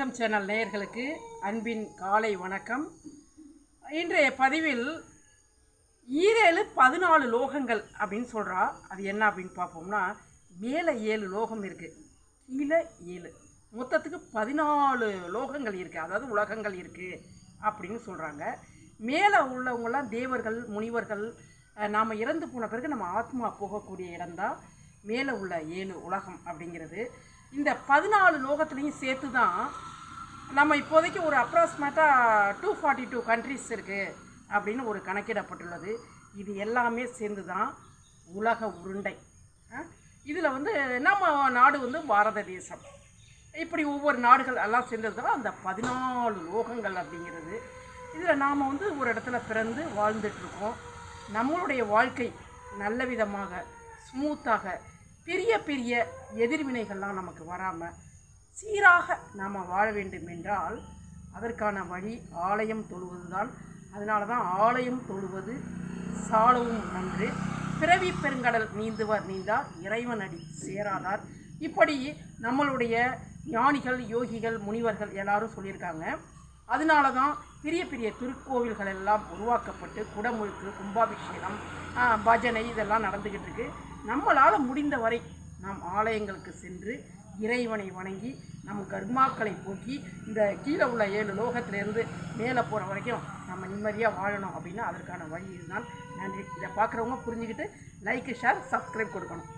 ஆன்மீகம் சேனல் நேயர்களுக்கு அன்பின் காலை வணக்கம். இன்றைய பதிவில் ஈரேழு பதினாலு லோகங்கள் அப்படின்னு சொல்கிறா அது என்ன அப்படின்னு பார்ப்போம்னா மேலே ஏழு லோகம் இருக்குது கீழே ஏழு. மொத்தத்துக்கு பதினாலு லோகங்கள் இருக்குது அதாவது உலகங்கள் இருக்குது அப்படின்னு சொல்கிறாங்க மேலே உள்ளவங்களாம் தேவர்கள் முனிவர்கள் நாம் இறந்து போன பிறகு நம்ம ஆத்மா போகக்கூடிய இடம்தான். மேலே உள்ள ஏழு உலகம் அப்படிங்கிறது. இந்த பதினாலு லோகத்துலேயும் சேர்த்து தான் நம்ம இப்போதைக்கு ஒரு அப்ராக்சிமேட்டாக டூ ஃபார்ட்டி டூ கண்ட்ரிஸ் இருக்குது அப்படின்னு ஒரு கணக்கிடப்பட்டுள்ளது. இது எல்லாமே சேர்ந்து தான் உலக உருண்டை. இதில் வந்து நம்ம நாடு வந்து பாரத தேசம். இப்படி ஒவ்வொரு நாடுகள் எல்லாம் சேர்ந்தது தான் அந்த பதினாலு லோகங்கள் அப்படிங்கிறது. இதில் நாம் வந்து ஒரு இடத்துல பிறந்து வாழ்ந்துட்டுருக்கோம். நம்மளுடைய வாழ்க்கை நல்ல விதமாக ஸ்மூத்தாக பெரிய பெரிய எதிர்வினைகள்லாம் நமக்கு வராமல் சீராக நாம் வாழ வேண்டும் என்றால் அதற்கான வழி ஆலயம் தொழுவதுதான். அதனால தான் ஆலயம் தொழுவது சாலவும் நன்று. பிறவி பெருங்கடல் நீந்துவர் நீந்தார் இறைவன் அடி சேராதார். இப்படி நம்மளுடைய ஞானிகள் யோகிகள் முனிவர்கள் எல்லாரும் சொல்லியிருக்காங்க. அதனால தான் பெரிய பெரிய திருக்கோவில்கள் எல்லாம் உருவாக்கப்பட்டு குடமுழுக்கு கும்பாபிஷேகம் பஜனை இதெல்லாம் நடந்துக்கிட்டு இருக்கு. நம்மளால் முடிந்த வரை நாம் ஆலயங்களுக்கு சென்று இறைவனை வணங்கி நம்ம கர்மாக்களை போக்கி இந்த கீழே உள்ள ஏழு லோகத்திலேருந்து மேலே போகிற வரைக்கும் நம்ம நிம்மதியாக வாழணும் அப்படின்னா அதற்கான வழி இதுதான். நன்றி. இதை பார்க்குறவங்க புரிஞ்சுக்கிட்டு லைக்கு ஷேர் சப்ஸ்கிரைப் கொடுக்கணும்.